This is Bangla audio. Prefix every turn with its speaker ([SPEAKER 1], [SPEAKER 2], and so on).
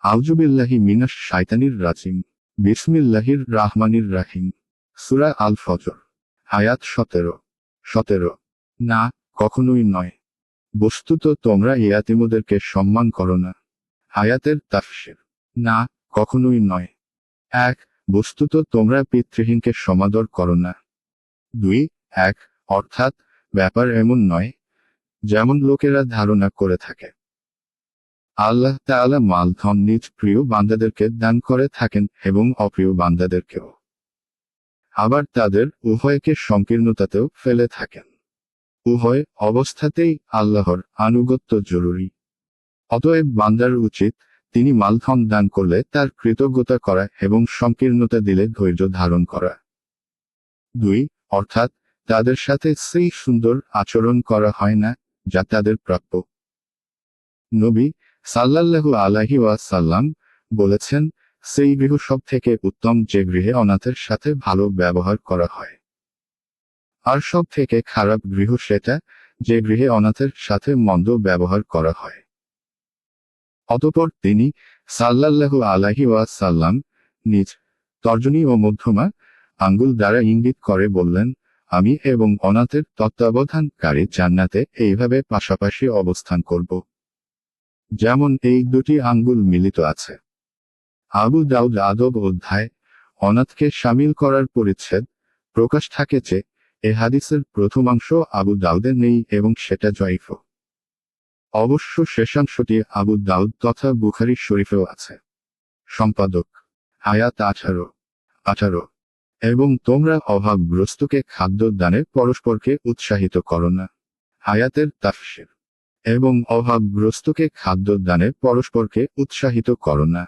[SPEAKER 1] আউজুবিল্লাহি মিনাস শাইতানির রাজিম, বিসমিল্লাহির রাহমানির রাহিম। সুরা আল ফজর আয়াত সতেরো। সতেরো। না, কখনোই নয়। বস্তুত তোমরা ইয়াতিমদেরকে সম্মান করো না। আয়াতের তাফসির। না, কখনোই নয়। এক, বস্তুত তোমরা পিতৃহীনকে সমাদর করো না। দুই, এক, অর্থাৎ ব্যাপার এমন নয়, যেমন লোকেরা ধারণা করে থাকে। আল্লাহ তাআলা মালধন নিজ প্রিয় বান্দাদেরকে দান করে থাকেন এবং অপ্রিয় বান্দাদেরকেও। আবার তাদের উভয়কে সংকীর্ণতাতেও ফেলে থাকেন। উভয় অবস্থাতেই আল্লাহর আনুগত্য জরুরি। অতএব বান্দার উচিত তিনি মালধন দান করলে তার কৃতজ্ঞতা করা এবং সংকীর্ণতা দিলে ধৈর্য ধারণ করা। দুই, অর্থাৎ তাদের সাথে সেই সুন্দর আচরণ করা হয় না যা তাদের প্রাপ্য। নবী সাল্লাল্লাহু আলাহি ওয়াসাল্লাম বলেছেন, সেই গৃহ সব থেকে উত্তম যে গৃহে অনাথের সাথে ভালো ব্যবহার করা হয়। আর সব থেকে খারাপ গৃহ সেটা যে গৃহে অনাথের সাথে মন্দ ব্যবহার করা হয়। অতপর তিনি সাল্লাল্লাহু আলাহি ওয়াসাল্লাম নিজ তর্জনী ও মধ্যমা আঙ্গুল দ্বারা ইঙ্গিত করে বললেন, আমি এবং অনাথের তত্ত্বাবধানকারী জান্নাতে এইভাবে পাশাপাশি অবস্থান করব। যেমন এই দুটি আঙ্গুল মিলিত আছে। আবু দাউদ আদব অধ্যায়, অনাথকে সামিল করার পরিচ্ছেদ, প্রকাশ থাকে যে, এ হাদিসের প্রথমাংশ আবু দাউদের নেই এবং সেটা জয়ীফ। অবশ্য শেষাংশটি আবু দাউদ তথা বুখারি শরীফেও আছে। সম্পাদক, আয়াত আঠারো আঠারো। এবং তোমরা অভাবগ্রস্তকে খাদ্য দানে পরস্পরকে উৎসাহিত করো না। আয়াতের তাফসির। এবং অভাবগ্রস্তকে খাদ্য দানে পরস্পরকে উৎসাহিত করো না।